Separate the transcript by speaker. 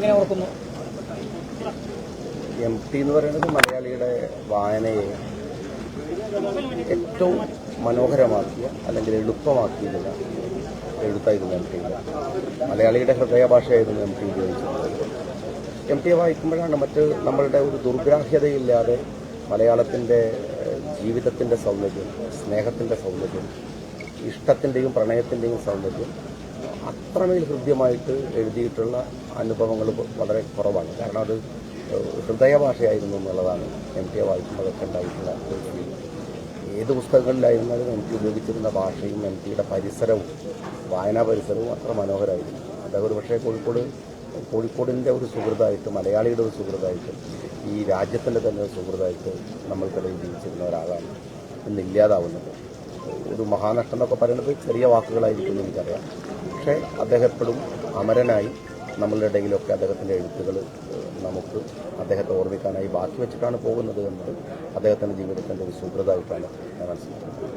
Speaker 1: എങ്ങനെ ഓർക്കുന്നു?
Speaker 2: M T എന്ന് പറയുന്നത് മലയാളിയുടെ വായനയെ ഏറ്റവും മനോഹരമാക്കിയ അല്ലെങ്കിൽ എളുപ്പമാക്കിയതിന് എഴുത്തായിരുന്നു എം ടി മലയാളിയുടെ ഹൃദയഭാഷയായിരുന്നു എം ടി ഉപയോഗിച്ചത് എം ടിയെ വായിക്കുമ്പോഴാണ് മറ്റ് നമ്മളുടെ ഒരു ദുർഗ്രാഹ്യതയില്ലാതെ മലയാളത്തിന്റെ ജീവിതത്തിന്റെ സൗന്ദര്യം സ്നേഹത്തിന്റെ സൗന്ദര്യം ഇഷ്ടത്തിന്റെയും പ്രണയത്തിന്റെയും സൗന്ദര്യം അത്രമേൽ ഹൃദ്യമായിട്ട് എഴുതിയിട്ടുള്ള അനുഭവങ്ങൾ വളരെ കുറവാണ്. കാരണം അത് ഹൃദയഭാഷയായിരുന്നു എന്നുള്ളതാണ് എം ടിയെ വായിക്കുമ്പോഴൊക്കെ ഉണ്ടായിട്ടുള്ള ഏത് പുസ്തകങ്ങളിലായിരുന്നാലും എം ടി ഉപയോഗിച്ചിരുന്ന ഭാഷയും എം ടിയുടെ പരിസരവും വായനാ പരിസരവും അത്ര മനോഹരമായിരുന്നു. അദ്ദേഹം ഒരു പക്ഷേ കോഴിക്കോട് കോഴിക്കോടിന്റെ ഒരു സുഹൃത്തായിട്ട് മലയാളിയുടെ ഒരു സുഹൃത്തായിട്ട് ഈ രാജ്യത്തിന്റെ തന്നെ ഒരു സുഹൃത്തായിട്ട് നമ്മൾക്കിടയിൽ ജീവിച്ചിരുന്ന ഒരാളാണ് ഇന്ന് ഇല്ലാതാവുന്നത്. ഒരു മഹാനഷ്ടം എന്നൊക്കെ പറയുന്നത് ചെറിയ വാക്കുകളായിരിക്കും എനിക്കറിയാം. പക്ഷേ അദ്ദേഹപ്പെടും അമരനായി നമ്മളുടെ ഇടയിലൊക്കെ അദ്ദേഹത്തിന്റെ എഴുത്തുകൾ നമുക്ക് അദ്ദേഹത്തെ ഓർമ്മിക്കാനായി ബാക്കി വെച്ചിട്ടാണ് പോകുന്നത് എന്നത് അദ്ദേഹത്തിന്റെ ജീവിതത്തിന്റെ ഒരു സുഹൃതായിട്ടാണ് ഞാൻ മനസ്സിലാക്കുന്നത്.